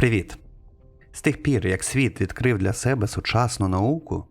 Привіт! З тих пір, як світ відкрив для себе сучасну науку,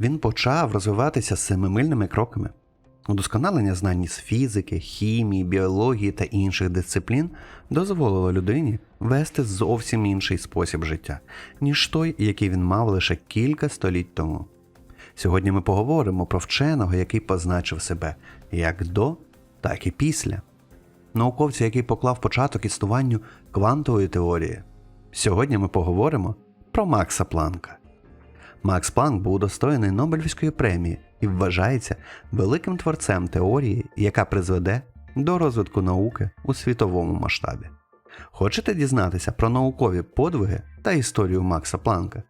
він почав розвиватися семимильними кроками. Удосконалення знань з фізики, хімії, біології та інших дисциплін дозволило людині вести зовсім інший спосіб життя, ніж той, який він мав лише кілька століть тому. Сьогодні ми поговоримо про вченого, який позначив себе як до, так і після. Науковця, який поклав початок існуванню квантової теорії. Сьогодні ми поговоримо про Макса Планка. Макс Планк був удостоєний Нобелівської премії і вважається великим творцем теорії, яка призведе до розвитку науки у світовому масштабі. Хочете дізнатися про наукові подвиги та історію Макса Планка?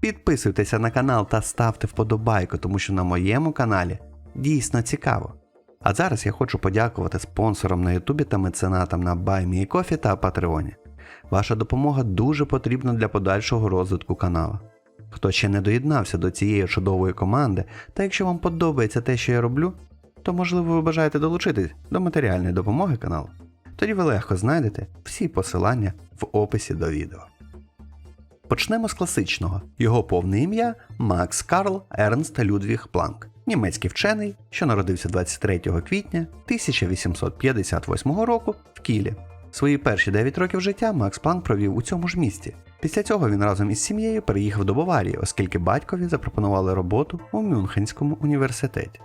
Підписуйтеся на канал та ставте вподобайку, тому що на моєму каналі дійсно цікаво. А зараз я хочу подякувати спонсорам на Ютубі та меценатам на BuyMeCoffee та Патреоні. Ваша допомога дуже потрібна для подальшого розвитку каналу. Хто ще не доєднався до цієї чудової команди, та якщо вам подобається те, що я роблю, то можливо ви бажаєте долучитись до матеріальної допомоги каналу. Тоді ви легко знайдете всі посилання в описі до відео. Почнемо з класичного. Його повне ім'я Макс Карл Ернст Людвіг Планк, німецький вчений, що народився 23 квітня 1858 року в Кілі. Свої перші 9 років життя Макс Планк провів у цьому ж місті. Після цього він разом із сім'єю переїхав до Баварії, оскільки батькові запропонували роботу у Мюнхенському університеті.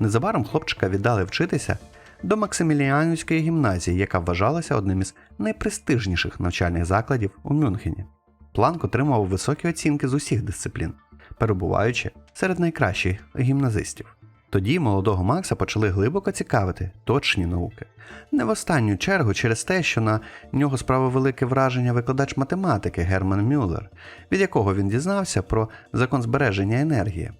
Незабаром хлопчика віддали вчитися до Максиміліанівської гімназії, яка вважалася одним із найпрестижніших навчальних закладів у Мюнхені. Планк отримував високі оцінки з усіх дисциплін, перебуваючи серед найкращих гімназистів. Тоді молодого Макса почали глибоко цікавити точні науки. Не в останню чергу через те, що на нього справив велике враження викладач математики Герман Мюллер, від якого він дізнався про закон збереження енергії.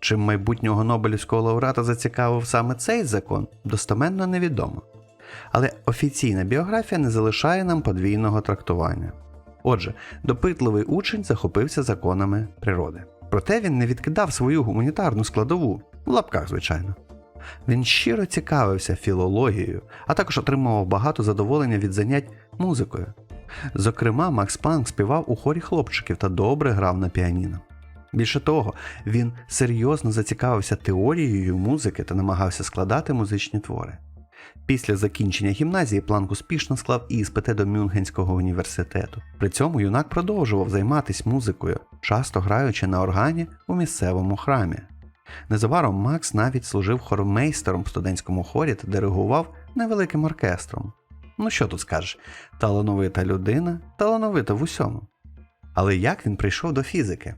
Чим майбутнього Нобелівського лауреата зацікавив саме цей закон, достеменно невідомо. Але офіційна біографія не залишає нам подвійного трактування. Отже, допитливий учень захопився законами природи. Проте він не відкидав свою гуманітарну складову, в лапках, звичайно. Він щиро цікавився філологією, а також отримував багато задоволення від занять музикою. Зокрема, Макс Планк співав у хорі хлопчиків та добре грав на піаніно. Більше того, він серйозно зацікавився теорією музики та намагався складати музичні твори. Після закінчення гімназії Планк успішно склав іспити до Мюнхенського університету. При цьому юнак продовжував займатися музикою, часто граючи на органі у місцевому храмі. Незабаром Макс навіть служив хормейстером в студентському хорі та диригував невеликим оркестром. Ну що тут скажеш, талановита людина, талановита в усьому. Але як він прийшов до фізики?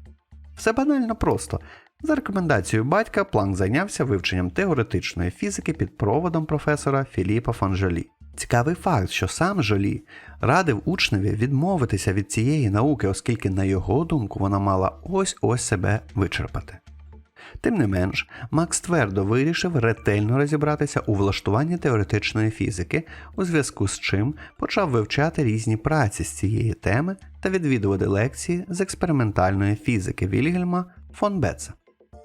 Все банально просто. За рекомендацією батька Планк зайнявся вивченням теоретичної фізики під проводом професора Філіпа фон Жолі. Цікавий факт, що сам Жолі радив учневі відмовитися від цієї науки, оскільки, на його думку, вона мала ось ось себе вичерпати. Тим не менш, Макс твердо вирішив ретельно розібратися у влаштуванні теоретичної фізики, у зв'язку з чим почав вивчати різні праці з цієї теми та відвідувати лекції з експериментальної фізики Вільгельма фон Бетца.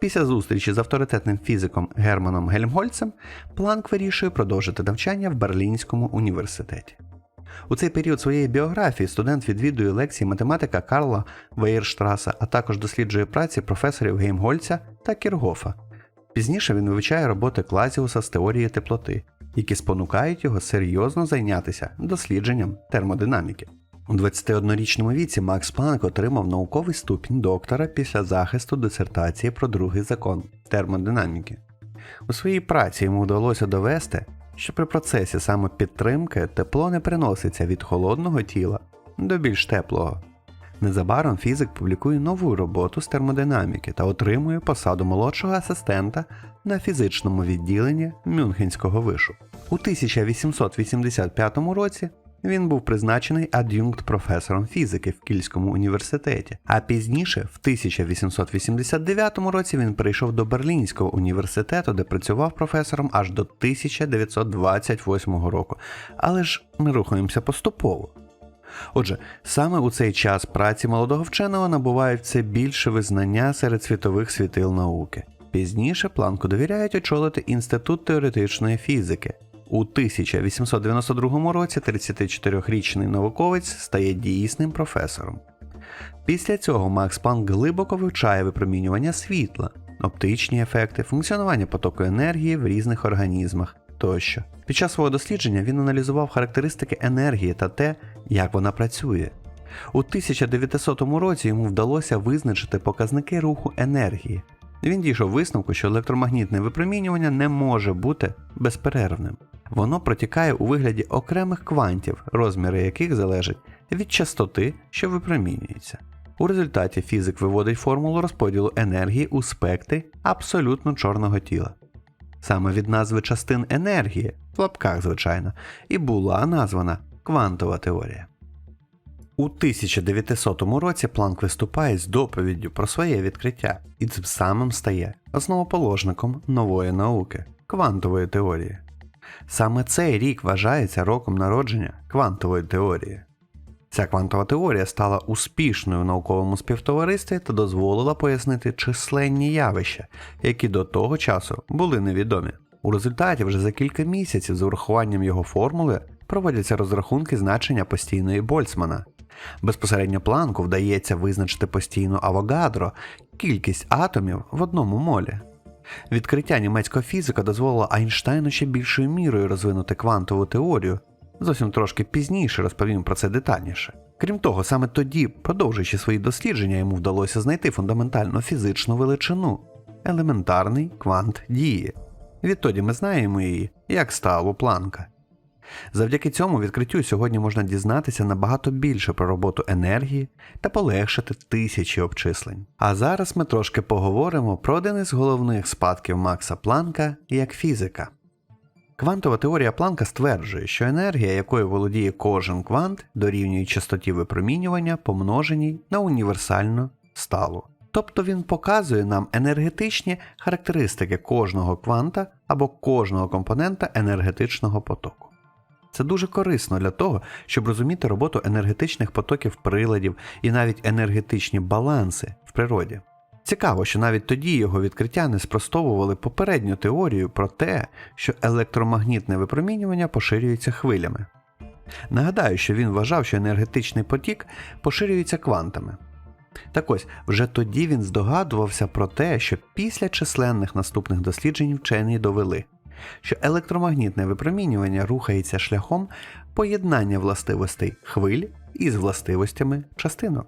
Після зустрічі з авторитетним фізиком Германом Гельмгольцем Планк вирішує продовжити навчання в Берлінському університеті. У цей період своєї біографії студент відвідує лекції математика Карла Вейерштраса, а також досліджує праці професорів Геймгольця та Кіргофа. Пізніше він вивчає роботи Клазіуса з теорії теплоти, які спонукають його серйозно зайнятися дослідженням термодинаміки. У 21-річному віці Макс Планк отримав науковий ступінь доктора після захисту дисертації про другий закон термодинаміки. У своїй праці йому вдалося довести, що при процесі самопідтримки тепло не переноситься від холодного тіла до більш теплого. Незабаром фізик публікує нову роботу з термодинаміки та отримує посаду молодшого асистента на фізичному відділенні Мюнхенського вишу. У 1885 році він був призначений ад'юнкт професором фізики в Кільському університеті, а пізніше, в 1889 році, він перейшов до Берлінського університету, де працював професором аж до 1928 року. Але ж ми рухаємося поступово. Отже, саме у цей час праці молодого вченого набувають все більше визнання серед світових світил науки. Пізніше планку довіряють очолити Інститут теоретичної фізики. У 1892 році 34-річний науковець стає дійсним професором. Після цього Макс Планк глибоко вивчає випромінювання світла, оптичні ефекти, функціонування потоку енергії в різних організмах тощо. Під час свого дослідження він аналізував характеристики енергії та те, як вона працює. У 1900 році йому вдалося визначити показники руху енергії. Він дійшов висновку, що електромагнітне випромінювання не може бути безперервним. Воно протікає у вигляді окремих квантів, розміри яких залежать від частоти, що випромінюється. У результаті фізик виводить формулу розподілу енергії у спектрі абсолютно чорного тіла. Саме від назви частин енергії, в лапках, звичайно, і була названа квантова теорія. У 1900 році Планк виступає з доповіддю про своє відкриття і цим самим стає основоположником нової науки квантової теорії. Саме цей рік вважається роком народження квантової теорії. Ця квантова теорія стала успішною в науковому співтоваристві та дозволила пояснити численні явища, які до того часу були невідомі. У результаті вже за кілька місяців з урахуванням його формули проводяться розрахунки значення постійної Больцмана. Безпосередньо планку вдається визначити постійну авогадро кількість атомів в одному молі. Відкриття німецького фізика дозволило Айнштейну ще більшою мірою розвинути квантову теорію. Зовсім трошки пізніше розповім про це детальніше. Крім того, саме тоді, продовжуючи свої дослідження, йому вдалося знайти фундаментальну фізичну величину елементарний квант дії. Відтоді ми знаємо її як ставу планка. Завдяки цьому відкриттю сьогодні можна дізнатися набагато більше про роботу енергії та полегшити тисячі обчислень. А зараз ми трошки поговоримо про один із головних спадків Макса Планка як фізика. Квантова теорія Планка стверджує, що енергія, якою володіє кожен квант, дорівнює частоті випромінювання, помноженій на універсальну сталу. Тобто він показує нам енергетичні характеристики кожного кванта або кожного компонента енергетичного потоку. Це дуже корисно для того, щоб розуміти роботу енергетичних потоків приладів і навіть енергетичні баланси в природі. Цікаво, що навіть тоді його відкриття не спростовували попередню теорію про те, що електромагнітне випромінювання поширюється хвилями. Нагадаю, що він вважав, що енергетичний потік поширюється квантами. Так ось, вже тоді він здогадувався про те, що після численних наступних досліджень вчені довели, що електромагнітне випромінювання рухається шляхом поєднання властивостей хвиль із властивостями частинок.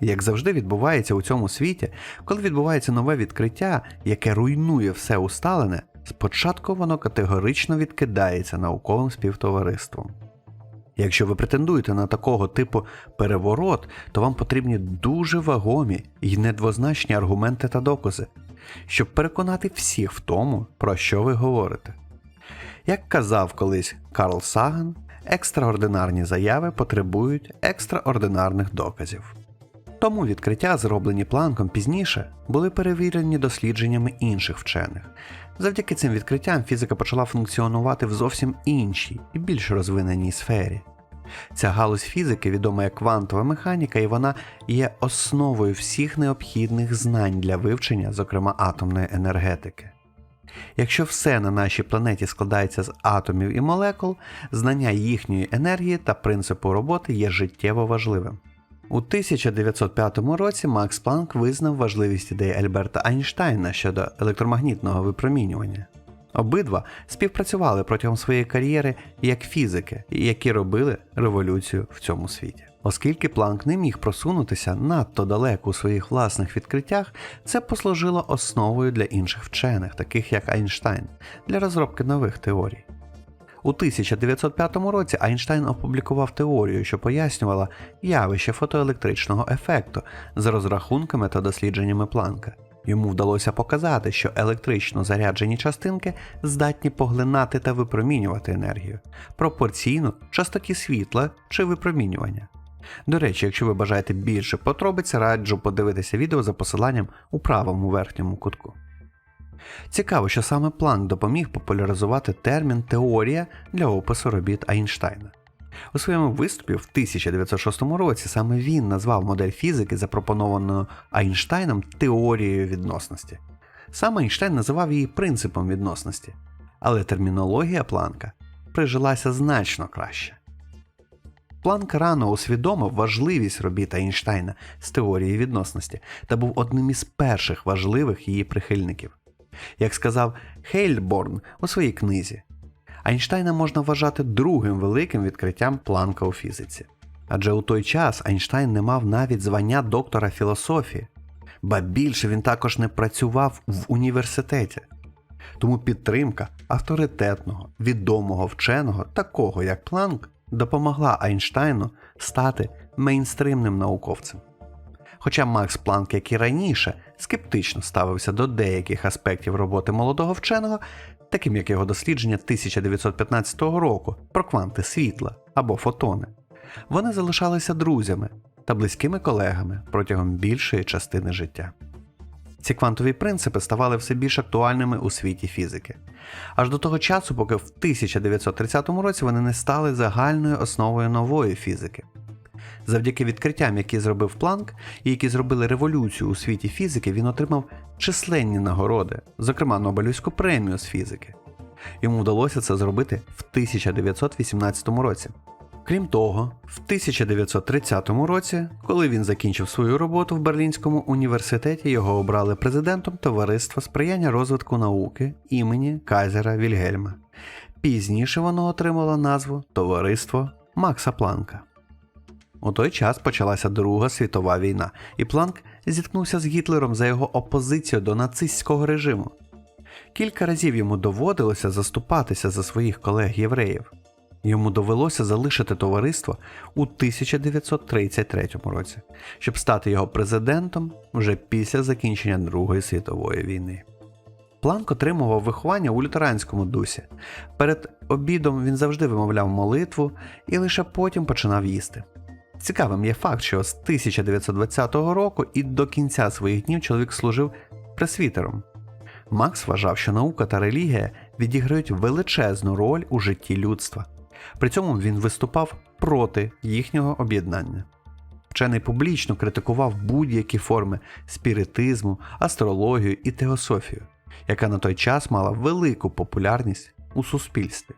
Як завжди відбувається у цьому світі, коли відбувається нове відкриття, яке руйнує все усталене, спочатку воно категорично відкидається науковим співтовариством. Якщо ви претендуєте на такого типу переворот, то вам потрібні дуже вагомі і недвозначні аргументи та докази, щоб переконати всіх в тому, про що ви говорите. Як казав колись Карл Саган, екстраординарні заяви потребують екстраординарних доказів. Тому відкриття, зроблені планком пізніше, були перевірені дослідженнями інших вчених. Завдяки цим відкриттям фізика почала функціонувати в зовсім іншій і більш розвиненій сфері. Ця галузь фізики відома як квантова механіка, і вона є основою всіх необхідних знань для вивчення, зокрема атомної енергетики. Якщо все на нашій планеті складається з атомів і молекул, знання їхньої енергії та принципу роботи є життєво важливим. У 1905 році Макс Планк визнав важливість ідеї Альберта Айнштайна щодо електромагнітного випромінювання. Обидва співпрацювали протягом своєї кар'єри як фізики, які робили революцію в цьому світі. Оскільки Планк не міг просунутися надто далеко у своїх власних відкриттях, це послужило основою для інших вчених, таких як Айнштайн, для розробки нових теорій. У 1905 році Айнштайн опублікував теорію, що пояснювала явище фотоелектричного ефекту за розрахунками та дослідженнями Планка. Йому вдалося показати, що електрично заряджені частинки здатні поглинати та випромінювати енергію пропорційно частоті світла чи випромінювання. До речі, якщо ви бажаєте більше подробиць, раджу подивитися відео за посиланням у правому верхньому кутку. Цікаво, що саме Планк допоміг популяризувати термін теорія для опису робіт Айнштайна. У своєму виступі в 1906 році саме він назвав модель фізики, запропоновану Айнштайном теорією відносності. Сам Айнштайн називав її принципом відносності. але термінологія Планка прижилася значно краще. Планк рано усвідомив важливість робіт Ейнштейна з теорії відносності та був одним із перших важливих її прихильників. Як сказав Хейльборн у своїй книзі, Айнштейна можна вважати другим великим відкриттям Планка у фізиці. Адже у той час Айнштейн не мав навіть звання доктора філософії, ба більше він також не працював в університеті. Тому підтримка авторитетного, відомого вченого, такого як Планк, допомогла Айнштейну стати мейнстримним науковцем. Хоча Макс Планк, як і раніше, скептично ставився до деяких аспектів роботи молодого вченого, таким як його дослідження 1915 року про кванти світла або фотони, вони залишалися друзями та близькими колегами протягом більшої частини життя. Ці квантові принципи ставали все більш актуальними у світі фізики, аж до того часу, поки в 1930 році вони не стали загальною основою нової фізики. Завдяки відкриттям, які зробив Планк, і які зробили революцію у світі фізики, він отримав численні нагороди, зокрема Нобелівську премію з фізики. Йому вдалося це зробити в 1918 році. Крім того, в 1930 році, коли він закінчив свою роботу в Берлінському університеті, його обрали президентом Товариства сприяння розвитку науки імені Кайзера Вільгельма. Пізніше воно отримало назву Товариство Макса Планка. У той час почалася Друга світова війна, і Планк зіткнувся з Гітлером за його опозицію до нацистського режиму. Кілька разів йому доводилося заступатися за своїх колег-євреїв. Йому довелося залишити товариство у 1933 році, щоб стати його президентом вже після закінчення Другої світової війни. Планк отримував виховання у лютеранському дусі. Перед обідом він завжди вимовляв молитву і лише потім починав їсти. Цікавим є факт, що з 1920 року і до кінця своїх днів чоловік служив пресвітером. Макс вважав, що наука та релігія відіграють величезну роль у житті людства. При цьому він виступав проти їхнього об'єднання. Вчений публічно критикував будь-які форми спіритизму, астрологію і теософію, яка на той час мала велику популярність у суспільстві.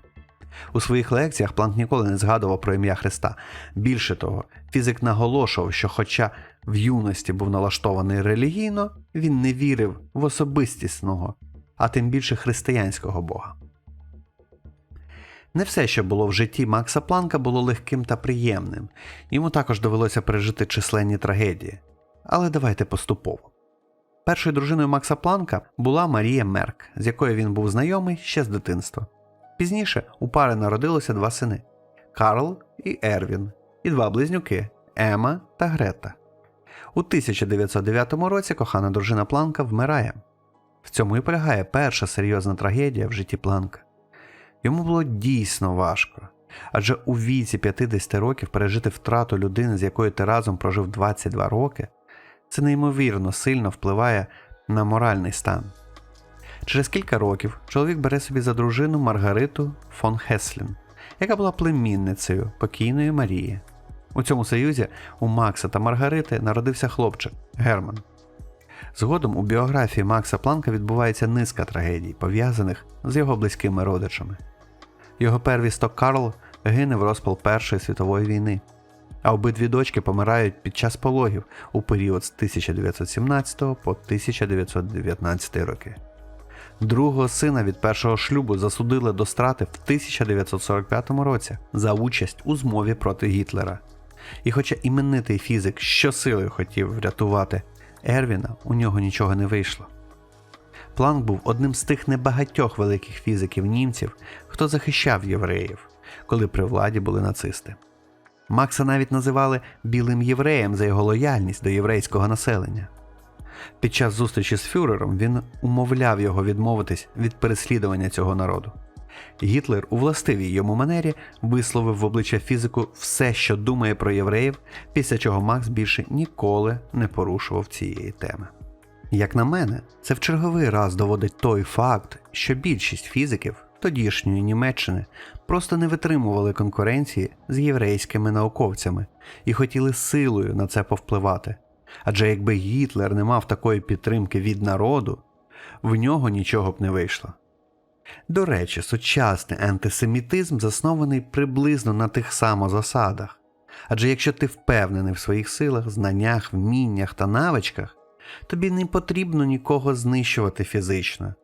У своїх лекціях Планк ніколи не згадував про ім'я Христа. Більше того, фізик наголошував, що, хоча в юності був налаштований релігійно, він не вірив в особистісного, а тим більше християнського Бога. Не все, що було в житті Макса Планка, було легким та приємним. Йому також довелося пережити численні трагедії. Але давайте поступово. Першою дружиною Макса Планка була Марія Мерк, з якою він був знайомий ще з дитинства. Пізніше у пари народилося два сини Карл і Ервін, і два близнюки Ема та Грета. У 1909 році кохана дружина Планка вмирає. В цьому і полягає перша серйозна трагедія в житті Планка. Йому було дійсно важко, адже у віці 50 років пережити втрату людини, з якою ти разом прожив 22 роки, це неймовірно сильно впливає на моральний стан. Через кілька років чоловік бере собі за дружину Маргариту фон Хеслін, яка була племінницею покійної Марії. У цьому союзі у Макса та Маргарити народився хлопчик Герман. Згодом у біографії Макса Планка відбувається низка трагедій, пов'язаних з його близькими родичами. Його первісток Карл гине в розпал Першої світової війни, а обидві дочки помирають під час пологів у період з 1917 по 1919 роки. Другого сина від першого шлюбу засудили до страти в 1945 році за участь у змові проти Гітлера. І хоча іменитий фізик щосилою хотів врятувати Ервіна, у нього нічого не вийшло. Планк був одним з тих небагатьох великих фізиків німців, хто захищав євреїв, коли при владі були нацисти. Макса навіть називали білим євреєм за його лояльність до єврейського населення. Під час зустрічі з фюрером він умовляв його відмовитись від переслідування цього народу. Гітлер у властивій йому манері висловив в обличчя фізику все, що думає про євреїв, після чого Макс більше ніколи не порушував цієї теми. Як на мене, це в черговий раз доводить той факт, що більшість фізиків тодішньої Німеччини просто не витримували конкуренції з єврейськими науковцями і хотіли силою на це повпливати. Адже якби Гітлер не мав такої підтримки від народу, в нього нічого б не вийшло. До речі, сучасний антисемітизм заснований приблизно на тих самозасадах. Адже якщо ти впевнений в своїх силах, знаннях, вміннях та навичках, тобі не потрібно нікого знищувати фізично.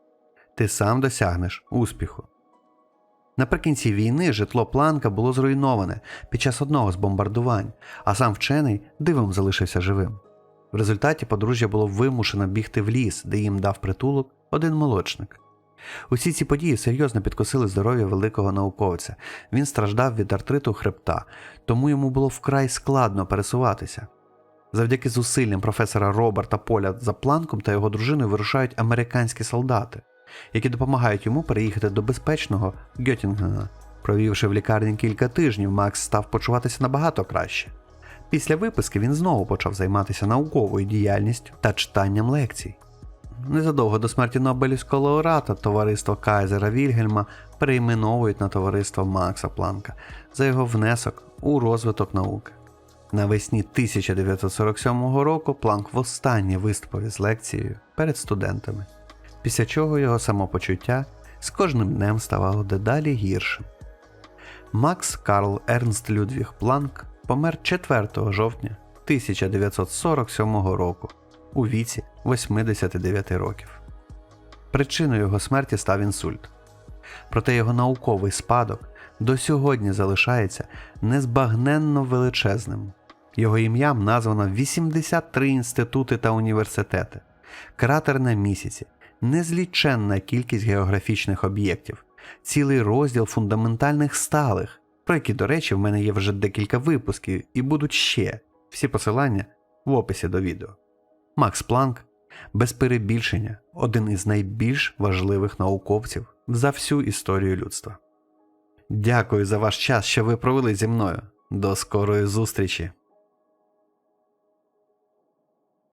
Ти сам досягнеш успіху. Наприкінці війни житло Планка було зруйноване під час одного з бомбардувань, а сам вчений дивом залишився живим. В результаті подружжя було вимушено бігти в ліс, де їм дав притулок один молочник. Усі ці події серйозно підкосили здоров'я великого науковця. Він страждав від артриту хребта, тому йому було вкрай складно пересуватися. Завдяки зусиллям професора Роберта Поля за планком та його дружиною вирушають американські солдати, які допомагають йому переїхати до безпечного Гьотінгена. Провівши в лікарні кілька тижнів, Макс став почуватися набагато краще. Після виписки він знову почав займатися науковою діяльністю та читанням лекцій. Незадовго до смерті Нобелівського лауреата товариство Кайзера Вільгельма перейменовують на товариство Макса Планка за його внесок у розвиток науки. Навесні 1947 року Планк востаннє виступив із лекцією перед студентами, після чого його самопочуття з кожним днем ставало дедалі гіршим. Макс Карл Ернст Людвіг Планк помер 4 жовтня 1947 року у віці 89 років. Причиною його смерті став інсульт. Проте його науковий спадок до сьогодні залишається незбагненно величезним. Його ім'ям названо 83 інститути та університети, кратер на місяці, незліченна кількість географічних об'єктів, цілий розділ фундаментальних сталих, про які, до речі, в мене є вже декілька випусків і будуть ще всі посилання в описі до відео. Макс Планк, без перебільшення, один із найбільш важливих науковців за всю історію людства. Дякую за ваш час, що ви провели зі мною. До скорої зустрічі!